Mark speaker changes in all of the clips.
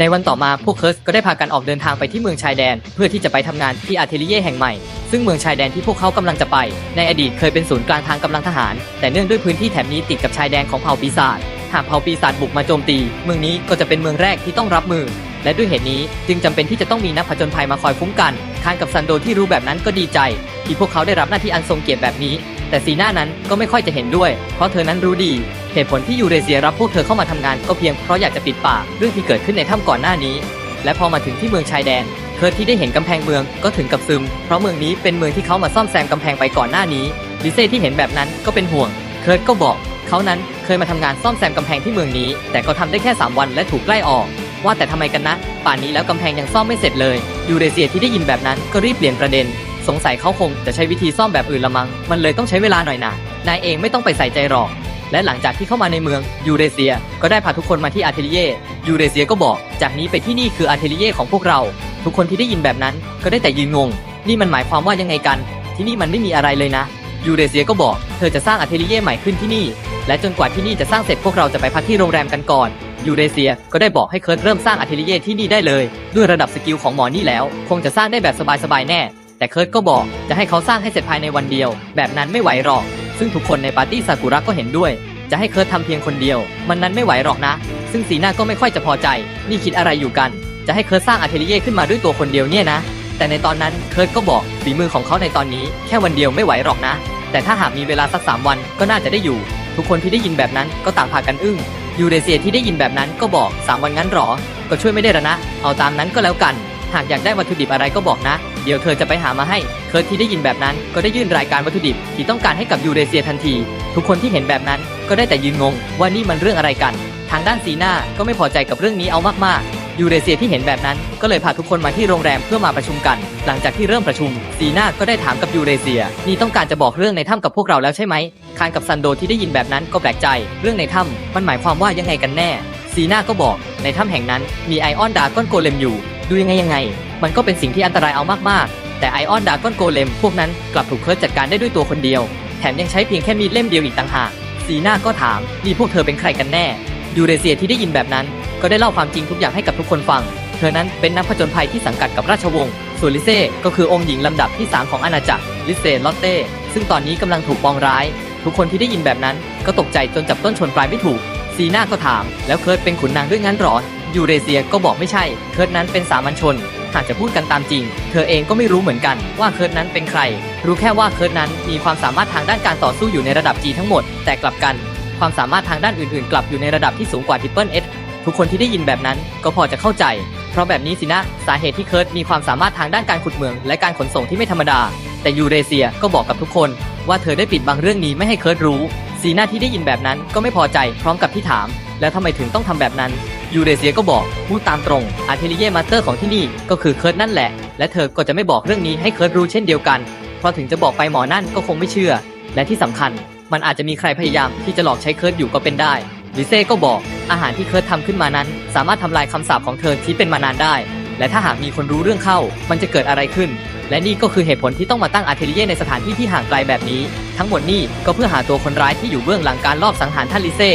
Speaker 1: ในวันต่อมาพวกเคิร์สก็ได้พากันออกเดินทางไปที่เมืองชายแดน เพื่อที่จะไปทำงานที่อาร์เทลิเย่แห่งใหม่ ซึ่งเมืองชายแดนที่พวกเขากำลังจะไป ในอดีตเคยเป็นศูนย์กลางทางกำลังทหาร แต่เนื่องด้วยพื้นที่แถบนี้ติดกับชายแดนของเผ่าปีศาจหากเผ่าปีศาจบุกมาโจมตี เมืองนี้ก็จะเป็นเมืองแรกที่ต้องรับมือ และด้วยเหตุนี้จึงจำเป็นที่จะต้องมีนักผจญภัยมาคอยคุ้มกันคานกับซันโดที่รู้แบบนั้นก็ดีใจ ที่พวกเขาได้รับหน้าที่อันทรงเกียรติแบบนี้ แต่สีหน้านั้นก็ไม่ค่อยจะเห็นด้วย เพราะเธอนั้นรู้ดี เหตุผลที่ยูเรเซียรับพวกเธอเข้ามาทำงานก็เพียงเพราะอยากจะปิดปากเรื่องที่เกิดขึ้นในถ้ำก่อนหน้านี้ และพอมาถึงที่เมืองชายแดนเคิร์ทที่ได้เห็นกำแพงเมืองก็ถึงกับซึม เพราะเมืองนี้เป็นเมืองที่เขามาซ่อมแซมกำแพงไปก่อนหน้านี้ลิเซ่ที่เห็นแบบนั้นก็เป็นห่วง เคิร์ทก็บอก เขานั้นเคยมาทำงานซ่อมแซมกำแพงที่เมืองนี้ แต่เขาทำได้แค่ 3 วันและถูกไล่ออก ว่าแต่ทำไมกันนะ ป่านนี้แล้วกำแพงยังซ่อมไม่เสร็จเลย ยูเรเซียที่ได้ยินแบบนั้นก็รีบเปลี่ยนประเด็น สงสัยเขาคงจะใช้วิธีซ่อมแบบอื่นละมัง้งมันเลยต้องใช้เวลาหน่อยนะนายเองไม่ต้องไปใส่ใจหรอก และหลังจากที่เข้ามาในเมืองยูเรเซีย ก็ได้พาทุกคนมาที่อาร์เทลิเย่ยูเรเซียก็บอก จากนี้ไปที่นี่คืออาร์เทลิเย่ของพวกเรา ทุกคนที่ได้ยินแบบนั้นก็ได้แต่ยืนงง นี่มันหมายความว่ายังไงกัน ที่นี่มันไม่มีอะไรเลยนะยูเรเซียก็บอก เธอจะสร้างอาร์เทลิเย่ใหม่ขึ้นที่นี่ และจนกว่าที่นี่จะสร้างเสร็จพวกเราจะไปพักที่โรงแรมกันก่อนยูเรเซียก็ได้บอกให้เคิร์ตเริ่มสร้างอาร์เทลิเย่ที่นี่ได้เลย ด้วยระดับสกิลของหมอนี่แล้ว คงจะสร้างได้แบบสบายๆแน่ แต่เคิร์ตก็บอกจะให้เขาสร้างให้เสร็จภายในวันเดียว แบบนั้นไม่ไหวหรอก ซึ่งทุกคนในปาร์ตี้ซากุระก็เห็นด้วย จะให้เคิร์ตทำเพียงคนเดียว มันนั้นไม่ไหวหรอกนะ ซึ่งสีหน้าก็ไม่ค่อยจะพอใจ นี่คิดอะไรอยู่กัน จะให้เคิร์ตสร้างอาร์เทลิเย่ขึ้นมาด้วยตัวคนเดียวเนี่ยนะ แต่ในตอนนั้นเคิร์ตก็บอกฝีมือของเขาในตอนนี้ แค่วันเดียวไม่ไหวหรอกนะ แต่ถ้าหากมีเวลาสักสามวันก็น่าจะได้อยู่ ทุกคนที่ได้ยินแบบนั้นก็ต่างพากันอึ้งยูเรเซียที่ได้ยินแบบนั้นก็บอก3วันงั้นหรอ ก็ช่วยไม่ได้ละนะ เอาตามนั้นก็แล้วกัน หากอยากได้วัตถุดิบอะไรก็บอกนะ เดี๋ยวเธอจะไปหามาให้ เคิร์ทที่ได้ยินแบบนั้นก็ได้ยื่นรายการวัตถุดิบที่ต้องการให้กับยูเรเซียทันที ทุกคนที่เห็นแบบนั้นก็ได้แต่ยืนงงว่านี่มันเรื่องอะไรกัน ทางด้านซีน่าก็ไม่พอใจกับเรื่องนี้เอามากๆยูเรเซียที่เห็นแบบนั้นก็เลยพาทุกคนมาที่โรงแรมเพื่อมาประชุมกัน หลังจากที่เริ่มประชุม ซีน่าก็ได้ถามกับยูเรเซีย นี่ต้องการจะบอกเรื่องในถ้ำกับพวกเราแล้วใช่ไหมคานกับซันโดที่ได้ยินแบบนั้นก็แปลกใจ เรื่องในถ้ำมันหมายความว่ายังไงกันแน่ ซีน่าก็บอกในถ้ำแห่งนั้นมีไอออนดาก้อนโกเลมอยู่ ดูยังไงยังไง มันก็เป็นสิ่งที่อันตรายเอามากๆ แต่ไอออนดาก้อนโกเลมพวกนั้นกลับถูกเคิร์ตจัดการได้ด้วยตัวคนเดียว แถมยังใช้เพียงแค่มีดเล่มเดียวอีกต่างหากซีน่าก็ถามนี่พวกเธอเป็นใครกันแน่ยูเรเซียที่ได้ยินแบบนั้น ก็ได้เล่าความจริงทุกอย่างให้กับทุกคนฟัง เธอนั้นเป็นนักผจญภัยที่สังกัดกับราชวงศ์ส่วนลิเซ่ก็คือองค์หญิงลำดับที่ 3 ของอาณาจักรลิเซ่ลอตเต้ซึ่งตอนนี้กำลังถูกปองร้าย ทุกคนที่ได้ยินแบบนั้น ก็ตกใจจนจับต้นชนปลายไม่ถูกซีน่าก็ถาม แล้วเคิร์ตเป็นขุนนางด้วยงั้นหรอยูเรเซียก็บอกไม่ใช่ เคิร์ตนั้นเป็นสามัญชน หากจะพูดกันตามจริง เธอเองก็ไม่รู้เหมือนกันว่าเคิร์ตนั้นเป็นใคร รู้แค่ว่าเคิร์ตนั้นมีความสามารถทางด้านการต่อสู้อยู่ในระดับ G ทั้งหมด แต่กลับกัน ความสามารถทางด้านอื่นๆ กลับอยู่ในระดับที่สูงกว่าทิปเปิลเอทุกคนที่ได้ยินแบบนั้นก็พอจะเข้าใจ เพราะแบบนี้สินะสาเหตุที่เคิร์ตมีความสามารถทางด้านการขุดเหมือง และการขนส่งที่ไม่ธรรมดา แต่ยูเรเซียก็บอกกับทุกคน ว่าเธอได้ปิดบังเรื่องนี้ไม่ให้เคิร์ตรู้สีหน้าที่ได้ยินแบบนั้นก็ไม่พอใจพร้อมกับที่ถาม แล้วทำไมถึงต้องทำแบบนั้น ยูเรเซียก็บอกพูดตามตรงอาเทลิเย่มาสเตอร์ของที่นี่ก็คือเคิร์ตนั่นแหละ และเธอก็จะไม่บอกเรื่องนี้ให้เคิร์ตรู้เช่นเดียวกัน เพราะถึงจะบอกไปหมอนั่นก็คงไม่เชื่อ และที่สำคัญ มันอาจจะมีใครพยายามที่จะหลอกใช้เคิร์ตอยู่ก็เป็นได้ลิเซ่ก็บอกอาหารที่เคิร์ตทำขึ้นมานั้น สามารถทำลายคำสาปของเธอที่เป็นมานานได้ และถ้าหากมีคนรู้เรื่องเข้า มันจะเกิดอะไรขึ้น และนี่ก็คือเหตุผลที่ต้องมาตั้งอาเทลิเย่ในสถานที่ที่ห่างไกลแบบนี้ ทั้งหมดนี่ก็เพื่อหาตัวคนร้ายที่อยู่เบื้องหลังการลอบสังหารท่านลิเซ่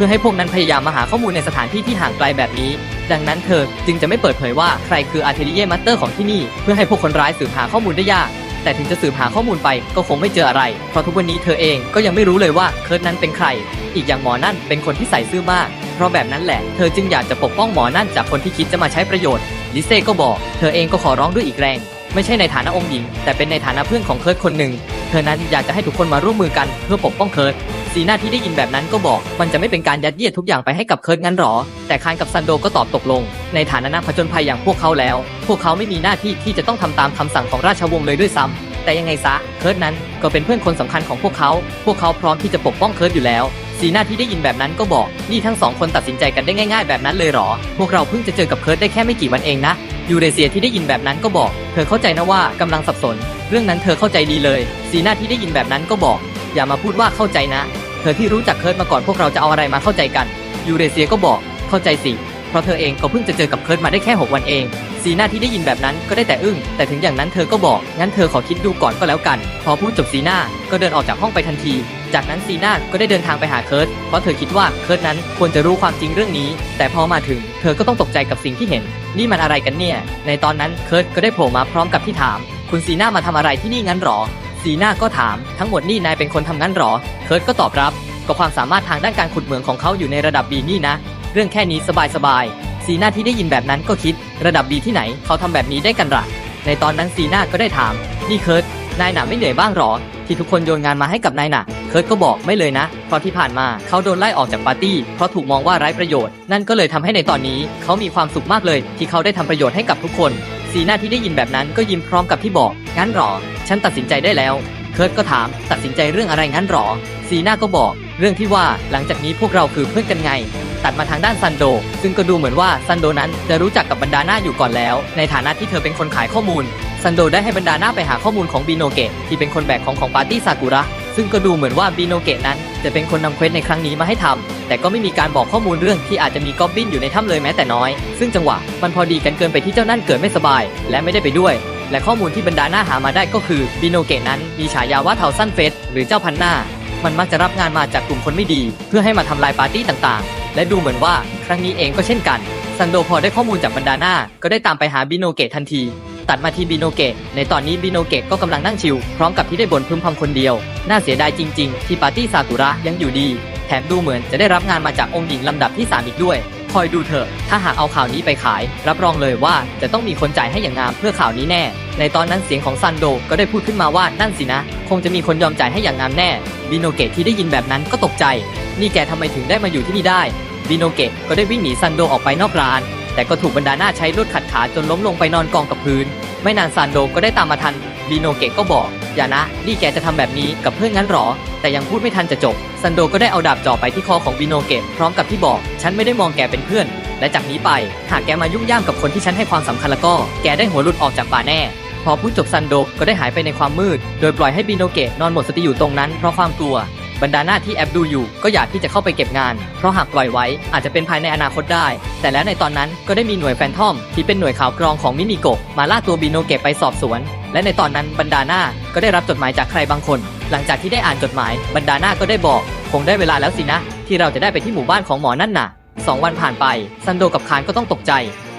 Speaker 1: พื่อให้พวกนั้นพยายามมาหาข้อมูลในสถานที่ที่ห่างไกลแบบนี้ ดังนั้นเธอจึงจะไม่เปิดเผยว่าใครคืออาร์เทลิเย่มาสเตอร์ของที่นี่ เพื่อให้พวกคนร้ายสืบหาข้อมูลได้ยาก แต่ถึงจะสืบหาข้อมูลไปก็คงไม่เจออะไร เพราะทุกวันนี้เธอเองก็ยังไม่รู้เลยว่าเคิร์ตนั้นเป็นใคร อีกอย่างหมอนั่นเป็นคนที่ใส่ซื่อมาก เพราะแบบนั้นแหละ เธอจึงอยากจะปกป้องหมอนั่นจากคนที่คิดจะมาใช้ประโยชน์ ลิเซ่ก็บอก เธอเองก็ขอร้องด้วยอีกแรงไม่ใช่ในฐานะองค์หญิง แต่เป็นในฐานะเพื่อนของเคิร์ตคนหนึ่ง เธอนั้นอยากจะให้ทุกคนมาร่วมมือกันเพื่อปกป้องเคิร์ต สีหน้าที่ได้ยินแบบนั้นก็บอก มันจะไม่เป็นการยัดเยียดทุกอย่างไปให้กับเคิร์ตงั้นหรอ แต่คานกับซันโดก็ตอบตกลง ในฐานะนักผจญภัยอย่างพวกเขาแล้ว พวกเขาไม่มีหน้าที่ที่จะต้องทำตามคำสั่งของราชวงศ์เลยด้วยซ้ำแต่ยังไงซะเคิร์ตนั้นก็เป็นเพื่อนคนสำคัญของพวกเขา พวกเขาพร้อมที่จะปกป้องเคิร์ตอยู่แล้วสีหน้าที่ได้ยินแบบนั้นก็บอก นี่ทั้งสองคนตัดสินใจกันได้ง่ายๆแบบนั้นเลยหรอ พวกเราเพิ่งจะเจอกับเคิร์ตได้แค่ไม่กี่วันเองนะ ยูเรเซียที่ได้ยินแบบนั้นก็บอก เธอเข้าใจนะว่ากำลังสับสน เรื่องนั้นเธอเข้าใจดีเลย สีหน้าที่ได้ยินแบบนั้นก็บอก อย่ามาพูดว่าเข้าใจนะ เธอที่รู้จักเคิร์ตมาก่อนพวกเราจะเอาอะไรมาเข้าใจกัน ยูเรเซียก็บอกเข้าใจสิ เพราะเธอเองก็เพิ่งจะเจอกับเคิร์ตมาได้แค่ 6 วันเองสีหน้าที่ได้ยินแบบนั้นก็ได้แต่อึ้ง แต่ถึงอย่างนั้นเธอก็บอก งั้นเธอขอคิดดูก่อนก็แล้วกัน พอพูดจบสีหน้าก็เดินออกจากห้องไปทันที จากนั้นซีน่าก็ได้เดินทางไปหาเคิร์ตเพราะเธอคิดว่าเคิร์ตนั้นควรจะรู้ความจริงเรื่องนี้ แต่พอมาถึง เธอก็ต้องตกใจกับสิ่งที่เห็น นี่มันอะไรกันเนี่ย ในตอนนั้นเคิร์ตก็ได้โผล่มาพร้อมกับที่ถาม คุณซีน่ามาทำอะไรที่นี่งั้นหรอ ซีหน่าก็ถามทั้งหมดนี่นายเป็นคนทำงั้นหรอ เคิร์ตก็ตอบรับ ก็ความสามารถทางด้านการขุดเหมืองของเขาอยู่ในระดับบีนี่นะ เรื่องแค่นี้สบายๆซีหน่าที่ได้ยินแบบนั้นก็คิด ระดับบีที่ไหนเขาทำแบบนี้ได้กันหรอในตอนนั้นซีหน่าก็ได้ถาม นี่เคิร์ตนายหนาไม่เหนื่อยบ้างหรอ ที่ทุกคนโยนงานมาให้กับนายหนาเคิร์ตก็บอกไม่เลยนะ เพราะที่ผ่านมาเขาโดนไล่ออกจากปาร์ตี้เพราะถูกมองว่าไร้ประโยชน์ นั่นก็เลยทำให้ในตอนนี้เขามีความสุขมากเลย ที่เขาได้ทำประโยชน์ให้กับทุกคน ซีน่าที่ได้ยินแบบนั้นก็ยิ้มพร้อมกับที่บอก งั้นหรอ ฉันตัดสินใจได้แล้ว เคิร์ตก็ถาม ตัดสินใจเรื่องอะไรงั้นหรอซีน่าก็บอก เรื่องที่ว่าหลังจากนี้พวกเราคือเพื่อนกันไง ตัดมาทางด้านซันโด ซึ่งก็ดูเหมือนว่าซันโดนั้นจะรู้จักกับบรรดาหน้าอยู่ก่อนแล้ว ในฐานะที่เธอเป็นคนขายข้อมูลซันโดได้ให้บรรดาหน้าไปหาข้อมูลของบีโนเกะที่เป็นคนแบกของของปาร์ตี้ซากุระ ซึ่งก็ดูเหมือนว่าบีโนเกะนั้นจะเป็นคนนำเควสในครั้งนี้มาให้ทำแต่ก็ไม่มีการบอกข้อมูลเรื่องที่อาจจะมีกอบบินอยู่ในถ้ำเลยแม้แต่น้อย ซึ่งจังหวะมันพอดีกันเกินไปที่เจ้านั่นเกิดไม่สบาย และไม่ได้ไปด้วย และข้อมูลที่บรรดาหน้าหามาได้ก็คือบีโนเกะนั้นมีฉายาว่าเทาสั้นเฟสหรือเจ้าพันหน้า มันมักจะรับงานมาจากกลุ่มคนไม่ดี เพื่อให้มาทำลายปาร์ตี้ต่างๆ และดูเหมือนว่าครั้งนี้เองก็เช่นกันซันโดพอได้ข้อมูลจากบรรดาหน้าก็ได้ตามไปหาบิโนเกะทันที ตัดมาที่บิโนเกะในตอนนี้บิโนเกะก็กำลังนั่งชิลพร้อมกับที่ได้บ่นพึมพำคนเดียว น่าเสียดายจริง ๆ ที่ปาร์ตี้ซากุระยังอยู่ดี แถมดูเหมือนจะได้รับงานมาจากองค์หญิงลำดับที่ 3 อีกด้วย คอยดูเถอะ ถ้าหากเอาข่าวนี้ไปขาย รับรองเลยว่าจะต้องมีคนจ่ายให้อย่างงามเพื่อข่าวนี้แน่ ในตอนนั้นเสียงของซันโดก็ได้พูดขึ้นมาว่านั่นสินะ คงจะมีคนยอมจ่ายให้อย่างงามแน่บิโนเกะที่ได้ยินแบบนั้นก็ตกใจ นี่แกทำไมถึงได้มาอยู่ที่นี่ได้บิโนเกะก็ได้วิ่งหนีซันโดออกไปนอกร้าน แต่ก็ถูกบรรดาหน้าใช้ลวดขัดขาจนล้มลงไปนอนกองกับพื้น ไม่นานซันโดก็ได้ตามมาทันบิโนเกะก็บอก อย่านะ นี่แกจะทำแบบนี้กับเพื่อนงั้นหรอ แต่ยังพูดไม่ทันจะจบซันโดก็ได้เอาดาบจ่อไปที่คอของบิโนเกะพร้อมกับที่บอก ฉันไม่ได้มองแกเป็นเพื่อน และจากนี้ไป หากแกมายุ่งย่ามกับคนที่ฉันให้ความสำคัญแล้วก็ แกได้หัวหลุดออกจากป่าแน่ พอพูดจบซันโดก็ได้หายไปในความมืด โดยปล่อยให้บิโนเกะนอนหมดสติอยู่ตรงนั้นเพราะความกลัว บรรดาหน้าที่แอบดูอยู่ก็อยากที่จะเข้าไปเก็บงาน เพราะหากปล่อยไว้อาจจะเป็นภายในอนาคตได้ แต่แล้วในตอนนั้นก็ได้มีหน่วยแฟนทอม ที่เป็นหน่วยข่าวกรองของมิมิโกะมาล่าตัวบิโนเกะไปสอบสวน และในตอนนั้นบรรดาหน้าก็ได้รับจดหมายจากใครบางคน หลังจากที่ได้อ่านจดหมาย บรรดาหน้าก็ได้บอก คงได้เวลาแล้วสินะ ที่เราจะได้ไปที่หมู่บ้านของหมอนั่นน่ะสองวันผ่านไปซันโดกับคานก็ต้องตกใจ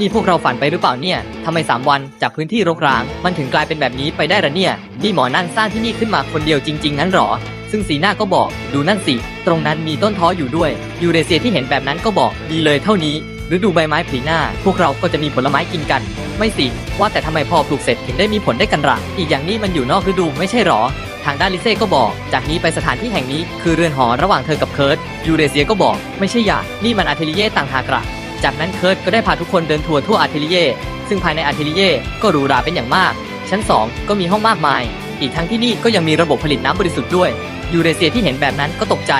Speaker 1: นี่พวกเราฝันไปหรือเปล่าเนี่ยทำไม 3 วันจากพื้นที่รกร้าง มันถึงกลายเป็นแบบนี้ไปได้ละเนี่ย นี่หมอนั่นสร้างที่นี่ขึ้นมาคนเดียวจริง ๆ งั้นหรอ ซึ่งสีหน้าก็บอก ดูนั่นสิ ตรงนั้นมีต้นท้ออยู่ด้วย ยูเรเซียที่เห็นแบบนั้นก็บอก ดีเลยเท่านี้ ฤดูใบไม้ผลิหน้า พวกเราก็จะมีผลไม้กินกัน ไม่สิ ว่าแต่ทำไมพอปลูกเสร็จถึงได้มีผลได้กันละอีกอย่างนี้มันอยู่นอกฤดูไม่ใช่หรอทางด้านลิเซ่ก็บอก จากนี้ไปสถานที่แห่งนี้คือเรือนหอระหว่างเธอกับเคิร์ตยูเรเซียก็บอก ไม่ใช่อย่านี่มันอาเทลิเย่ต่างหากละ จากนั้นเคิร์ตก็ได้พาทุกคนเดินทัวร์ทั่วอาเทลิเย่ซึ่งภายในอาเทลิเย่ก็หรูหราเป็นอย่างมาก ชั้น 2 ก็มีห้องมากมาย อีกทั้งที่นี่ก็ยังมีระบบผลิตน้ำบริสุทธิ์ด้วย ยูเรเซียที่เห็นแบบนั้นก็ตกใจ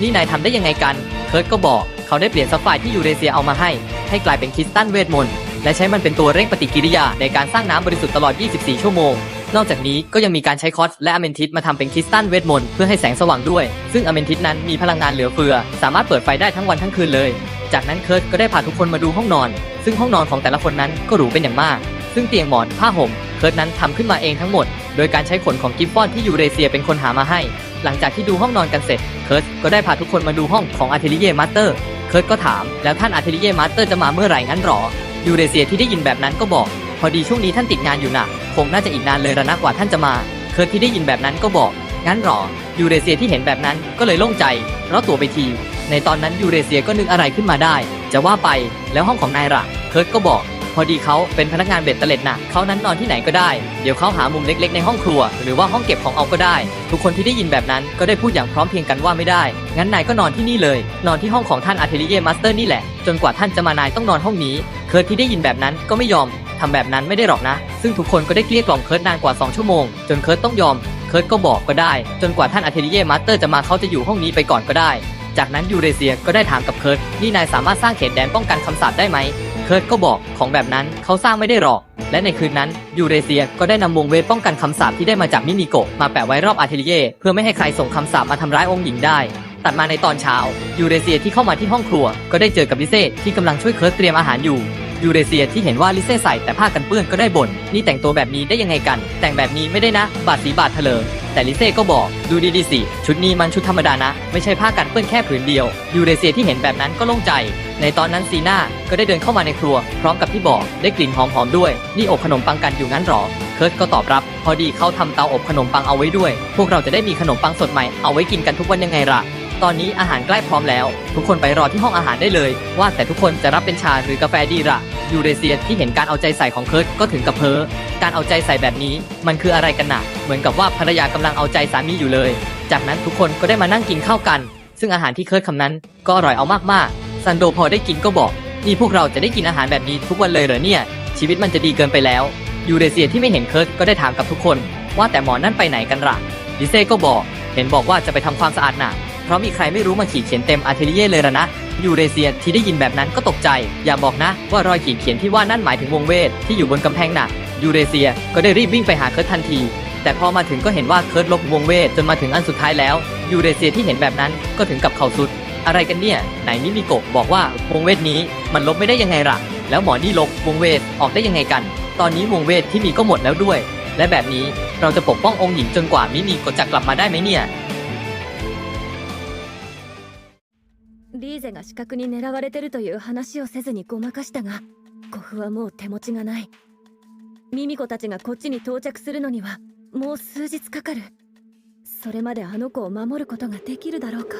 Speaker 1: นี่นายทำได้ยังไงกัน เคิร์ตก็บอกเขาได้เปลี่ยนซัฟไฟร์ที่ยูเรเซียเอามาให้ ให้กลายเป็นคริสตัลเวทมนต์และใช้มันเป็นตัวเร่งปฏิกิริยาในการสร้างน้ำบริสุทธิ์ตลอด 24 ชั่วโมงนอกจากนี้ก็ยังมีการใช้คอสและอเมนทิสมาทำเป็นคริสตัลเวทมนต์เพื่อให้แสงสว่างด้วย ซึ่งอเมนทิสนั้นมีพลังงานเหลือเฟือ สามารถเปิดไฟได้ทั้งวันทั้งคืนเลย จากนั้นเคิร์ตก็ได้พาทุกคนมาดูห้องนอน ซึ่งห้องนอนของแต่ละคนนั้นก็หรูเป็นอย่างมาก ซึ่งเตียงหมอนผ้าห่มเคิร์ตนั้นทำขึ้นมาเองทั้งหมด โดยการใช้ขนของกิฟฟอนที่ยูเรเซียเป็นคนหามาให้ หลังจากที่ดูห้องนอนกันเสร็จ เคิร์ตก็ได้พาทุกคนมาดูห้องของอาร์เทลิเย่มาสเตอร์ เคิร์ตก็ถาม แล้วท่านอาร์เทลิเย่มาสเตอร์จะมาเมื่อไหร่งั้นหรอ ยูเรเซียที่ได้ยินแบบนั้นก็บอก พอดีช่วงนี้ท่านติดงานอยู่นะคงน่าจะอีกนานเลยระนะกว่าท่านจะมา เคิร์ตที่ได้ยินแบบนั้นก็บอก งั้นหรอ ยูเรเซียที่เห็นแบบนั้นก็เลยโล่งใจเพราะตัวไปที ในตอนนั้นยูเรเซียก็นึกอะไรขึ้นมาได้ จะว่าไปแล้วห้องของนายล่ะเคิร์ตก็บอก พอดีเขาเป็นพนักงานเบ็ดเตล็ดนะเขานั้นนอนที่ไหนก็ได้ เดี๋ยวเขาหามุมเล็กๆในห้องครัว หรือว่าห้องเก็บของเอาก็ได้ ทุกคนที่ได้ยินแบบนั้นก็ได้พูดอย่างพร้อมเพรียงกันว่าไม่ได้ งั้นนายก็นอนที่นี่เลย นอนที่ห้องของท่านอาร์เทลิเย่มาสเตอร์นี่แหละ จนกว่าท่านจะมานายต้องนอนห้องนี้ เคิร์ตที่ได้ยินแบบนั้นก็ไม่ยอมทำแบบนั้นไม่ได้หรอกนะ ซึ่งทุกคนก็ได้เกลี้ยกล่อมเคิร์ตนานกว่า 2 ชั่วโมง จนเคิร์ตต้องยอม เคิร์ตก็บอกก็ได้ จนกว่าท่านอาร์เทลิเย่มาสเตอร์จะมาเขาจะอยู่ห้องนี้ไปก่อนก็ได้ จากนั้นยูเรเซียก็ได้ถามกับเคิร์ตนี่นายสามารถสร้างเขตแดนป้องกันคำสาปได้ไหมเคิร์ตก็บอกของแบบนั้นเขาสร้างไม่ได้หรอก และในคืนนั้นยูเรเซียก็ได้นำวงเวทป้องกันคำสาปที่ได้มาจากมินิโกะมาแปะไว้รอบอาร์เทลิเย่เพื่อไม่ให้ใครส่งคำสาปมาทำร้ายองค์หญิงได้ ตัดมาในตอนเช้ายูเรเซียที่เข้ามาที่ห้องครัว ก็ได้เจอกับลิเซ่ที่กำลังช่วยเคิร์ตเตรียมอาหารอยู่ ยูเรเซียที่เห็นว่าลิเซ่ใส่แต่ผ้ากันเปื้อนก็ได้บ่นนี่แต่งตัวแบบนี้ได้ยังไงกัน แต่งแบบนี้ไม่ได้นะ บาดสีบาดเถลิงแต่ลิเซ่ก็บอกดูดีๆสิ ชุดนี้มันชุดธรรมดานะ ไม่ใช่ผ้ากันเปื้อนแค่ผืนเดียวยูเรเซียที่เห็นแบบนั้นก็โล่งใจ ในตอนนั้นซีน่าก็ได้เดินเข้ามาในครัว พร้อมกับที่บอกได้กลิ่นหอมๆด้วย นี่อบขนมปังกันอยู่งั้นหรอเคิร์ตก็ตอบรับ พอดีเขาทำเตาอบขนมปังเอาไว้ด้วย พวกเราจะได้มีขนมปังสดใหม่เอาไว้กินกันทุกวันยังไงล่ะ ตอนนี้อาหารใกล้พร้อมแล้ว ทุกคนไปรอที่ห้องอาหารได้เลย ว่าแต่ทุกคนจะรับเป็นชาหรือกาแฟดีล่ะยูเรเซียที่เห็นการเอาใจใส่ของเคิร์ตก็ถึงกับเพ้อการเอาใจใส่แบบนี้มันคืออะไรกันนะเหมือนกับว่าภรรยากำลังเอาใจสามีอยู่เลย จากนั้นทุกคนก็ได้มานั่งกินข้าวกัน ซึ่งอาหารที่เคิร์ตคำนั้นก็อร่อยเอามากๆซันโดพอได้กินก็บอกนี่พวกเราจะได้กินอาหารแบบนี้ทุกวันเลยเหรอเนี่ย ชีวิตมันจะดีเกินไปแล้วยูเรเซียที่ไม่เห็นเคิร์ตก็ได้ถามกับทุกคน ว่าแต่หมอนั่นไปไหนกันล่ะลิเซ่ก็บอก เห็นบอกว่าจะไปทำความสะอาดหนัก เพราะมีใครไม่รู้มาขีดเขียนเต็มอาเทลิเย่เลยละนะ ยูเรเซียที่ได้ยินแบบนั้นก็ตกใจ อย่าบอกนะ ว่ารอยขีดเขียนที่ว่านั่นหมายถึงวงเวทที่อยู่บนกำแพงหนักยูเรเซียก็ได้รีบวิ่งไปหาเคิร์ตทันที แต่พอมาถึงก็เห็นว่าเคิร์ตลบวงเวทจนมาถึงอันสุดท้ายแล้ว ยูเรเซียที่เห็นแบบนั้นก็ถึงกับเข่าสุด อะไรกันเนี่ย ไหนมิมิโกะบอกว่าวงเวทนี้มันลบไม่ได้ยังไงล่ะ แล้วหมอนี่ลบวงเวทออกได้ยังไงกัน ตอนนี้วงเวทที่มีก็หมดแล้วด้วย และแบบนี้เราจะปกป้ององค์หญิงจนกว่ามิมิโกะจะกลับมาได้ไหมเนี่ย
Speaker 2: リーゼが死角に狙われてるという話をせずにごまかしたが古フはもう手持ちがない。ミミコたちがこっちに到着するのにはもう数日かかる。それまであの子を守ることができるだろうか。